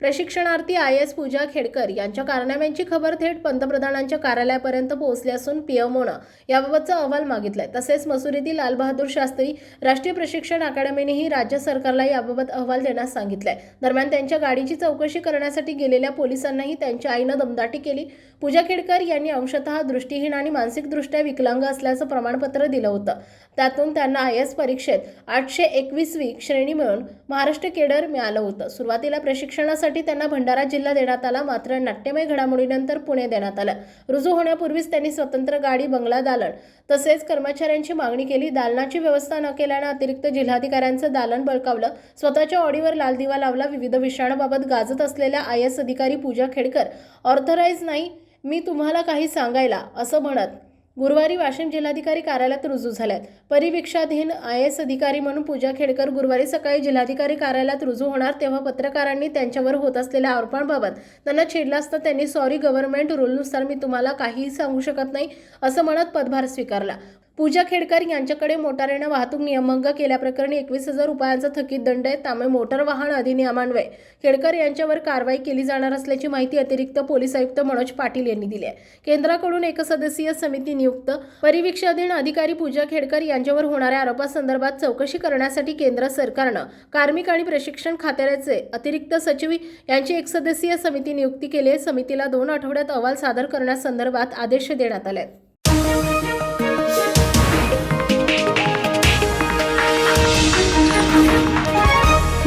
प्रशिक्षणार्थी I. S. पूजा खेडकर यांच्या कारनाम्यांची खबर थेट पंतप्रधानांच्या कार्यालयापर्यंत पोहोचली असून पीएमओनं याबाबतचा अहवाल मागितलाय. तसेच मसुरीतील लालबहादूर शास्त्री राष्ट्रीय प्रशिक्षण अकादमीनेही राज्य सरकारला याबाबत अहवाल देण्यास सांगितलाय. दरम्यान त्यांच्या गाडीची चौकशी करण्यासाठी गेलेल्या पोलिसांनाही त्यांच्या आईनं दमदाटी केली. पूजा खेडकर यांनी अंशतः दृष्टीहीन आणि मानसिकदृष्ट्या विकलांग असल्याचं प्रमाणपत्र दिलं होतं. त्यातून त्यांना आय. एस. परीक्षेत आठशे एकवीसवी श्रेणी मिळून महाराष्ट्र केडर मिळालं होतं. सुरुवातीला प्रशिक्षणासाठी त्यांना भंडारा जिल्हा देण्यात आला. मात्र नाट्यमय घडामोडीनंतर पुणे देण्यात आलं. रुजू होण्यापूर्वीच त्यांनी स्वतंत्र गाडी बंगला दालन तसेच कर्मचाऱ्यांची मागणी केली. दालनाची व्यवस्था न केल्यानं अतिरिक्त जिल्हाधिकाऱ्यांचं दालन बळकावलं. स्वतःच्या ऑडीवर लाल दिवा लावला. विविध विषाणूबाबत गाजत असलेल्या आय एस अधिकारी पूजा खेडकर ऑर्थराईज नाही मी तुम्हाला काही सांगायला असं म्हणत गुरुवारी वाशिम जिल्हाधिकारी कार्यालयात रुजू झाल्यात. परिवीक्षाधीन आय एस अधिकारी म्हणून पूजा खेडकर गुरुवारी सकाळी जिल्हाधिकारी कार्यालयात रुजू होणार तेव्हा पत्रकारांनी त्यांच्यावर होत असलेल्या आरोपांबाबत त्यांना छेडलं असता त्यांनी सॉरी गव्हर्नमेंट रूलनुसार मी तुम्हाला काहीही सांगू शकत नाही असं म्हणत पदभार स्वीकारला. पूजा खेडकर यांच्याकडे मोटारीनं वाहतूक नियमभंग केल्याप्रकरणी एकवीस हजार रुपयांचा थकीत दंड आहे. त्यामुळे मोटर वाहन अधिनियमान्वये. खेडकर यांच्यावर कारवाई केली जाणार असल्याची माहिती अतिरिक्त पोलीस आयुक्त मनोज पाटील यांनी दिली आहे. केंद्राकडून एकसदस्यीय समिती नियुक्त परिवीक्षाधीन अधिकारी पूजा खेडकर यांच्यावर होणाऱ्या आरोपासंदर्भात चौकशी करण्यासाठी केंद्र सरकारनं कार्मिक आणि प्रशिक्षण खात्याचे अतिरिक्त सचिव यांची एकसदस्यीय समिती नियुक्ती केली आहे. समितीला दोन आठवड्यात अहवाल सादर करण्यासंदर्भात आदेश देण्यात आले